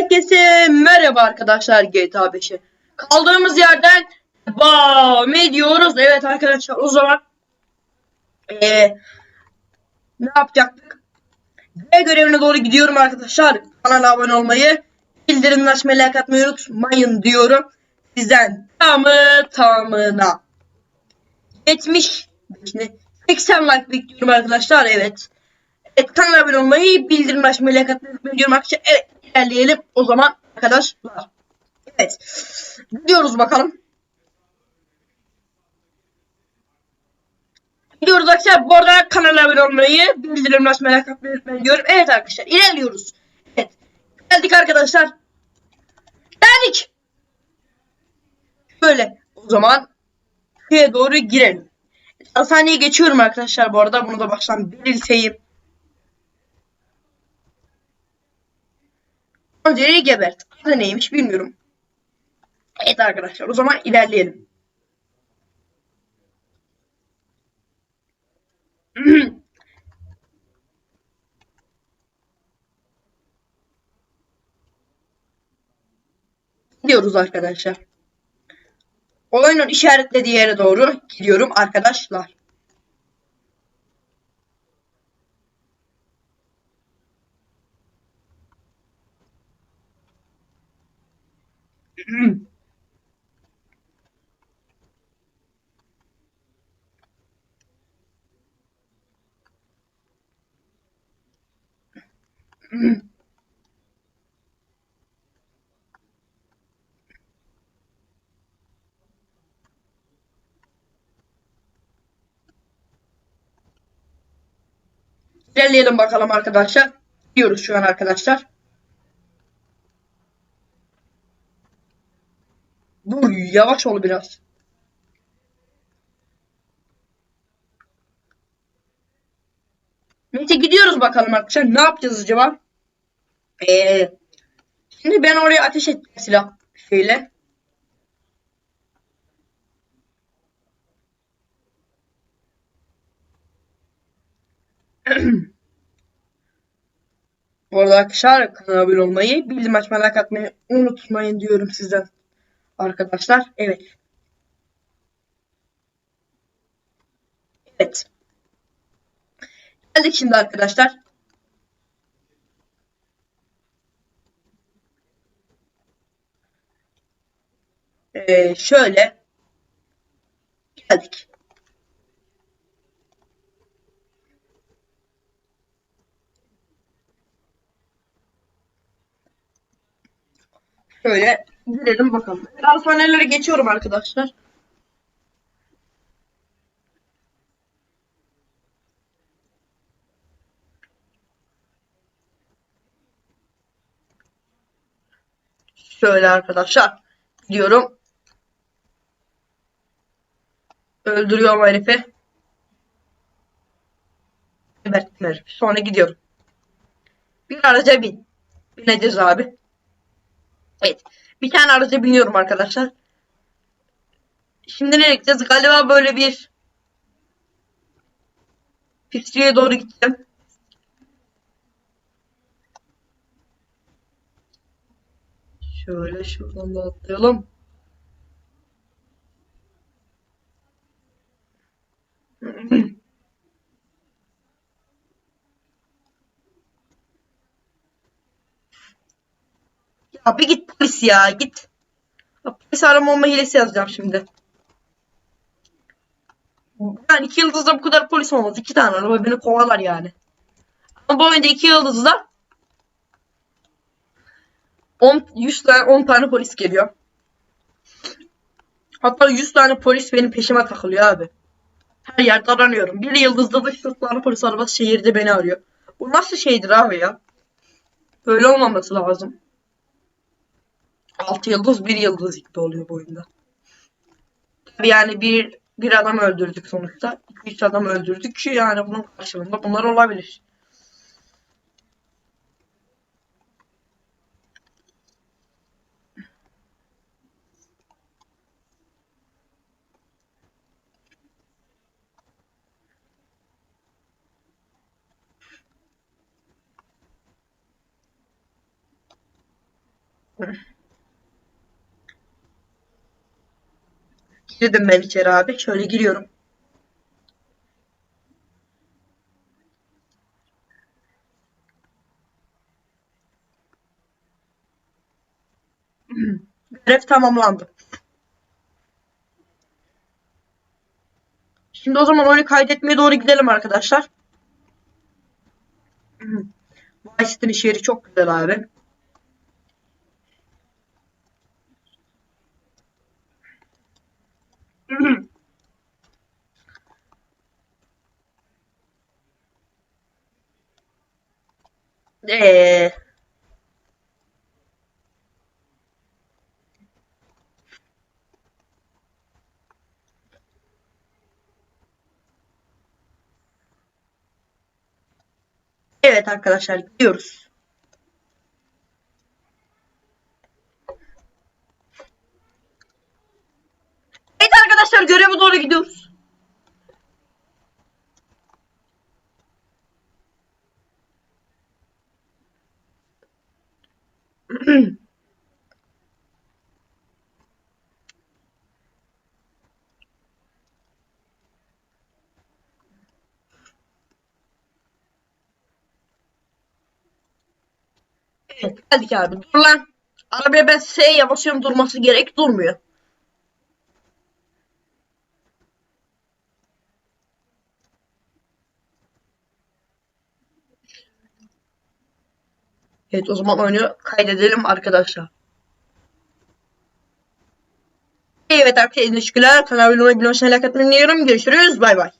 Herkese merhaba arkadaşlar GTA 5'e. Kaldığımız yerden devam ediyoruz. Evet arkadaşlar o zaman eee ne yapacaktık? B görevine doğru gidiyorum arkadaşlar. Kanala abone olmayı, bildirimleri açmayı, like atmayı unutmayın diyorum. Sizden tamı tamına 70 ne? 80 like bekliyorum arkadaşlar. Evet. Evet kanala abone olmayı, bildirim açmayı, like atmayı unutmayın diyorum arkadaşlar. Evet ilerleyelim o zaman arkadaşlar. Evet. Gidiyoruz bakalım. Gidiyoruz arkadaşlar. Bu arada kanala abone olmayı, bildirim açmayı, unutmayın diyorum. Evet arkadaşlar ilerliyoruz. Evet. Geldik arkadaşlar. Geldik. Böyle. O zaman köye doğru girelim. Hastaneye geçiyorum arkadaşlar bu arada. Bunu da baştan belirteyim. Önceleri gebert. Adı neymiş bilmiyorum. Evet arkadaşlar o zaman ilerleyelim. Gidiyoruz arkadaşlar. Oyunun işaretlediği yere doğru gidiyorum arkadaşlar. İlerleyelim bakalım arkadaşlar. Gidiyoruz şu an arkadaşlar. Dur yavaş ol biraz. Neyse gidiyoruz bakalım arkadaşlar. Ne yapacağız acaba? Ee, şimdi ben oraya ateş ettim silah şeyle. Bu arada arkadaşlar kanala abone olmayı, bildirim açmayı, like atmayı unutmayın diyorum sizden arkadaşlar. Evet. Evet. Geldik şimdi arkadaşlar. Ee, şöyle geldik. Şöyle girelim bakalım. Hastanelere geçiyorum arkadaşlar. Şöyle arkadaşlar. Gidiyorum. Öldürüyorum herifi. Geberttim herifi. Sonra gidiyorum. Bir araca bin. Bineceğiz abi. Evet. Bir tane araca biniyorum arkadaşlar. Şimdi nereye gideceğiz? Galiba böyle bir pisliğe doğru gideceğim. Şöyle şuradan da atlayalım. Ya bir git polis ya git. Polis arama olma hilesi yazacağım şimdi. Yani iki yıldızda bu kadar polis olmaz. İki tane araba beni kovalar yani. Ama bu oyunda iki yıldızda 10, 100 tane 10 tane polis geliyor. Hatta 100 tane polis benim peşime takılıyor abi. Her yerde aranıyorum. Bir yıldızda da 100 tane polis arabası şehirde beni arıyor. Bu nasıl şeydir abi ya? Böyle olmaması lazım. 6 yıldız 1 yıldız gibi oluyor bu oyunda. Tabii yani bir bir adam öldürdük sonuçta. 2-3 adam öldürdük ki yani bunun karşılığında bunlar olabilir. Girdim ben içeri abi. Şöyle giriyorum. Görev tamamlandı. Şimdi o zaman oyunu kaydetmeye doğru gidelim arkadaşlar. Vice City'nin şehri çok güzel abi. Eee Evet arkadaşlar gidiyoruz. Evet arkadaşlar göreve doğru gidiyoruz. Evet geldik abi. Dur lan. Arabaya ben S'ye basıyorum durması gerek durmuyor. Evet o zaman oyunu kaydedelim arkadaşlar. Evet arkadaşlar teşekkürler. Kanalıma abone olmayı, açmayı, like atmayı unutmayın. Görüşürüz. Bay bay.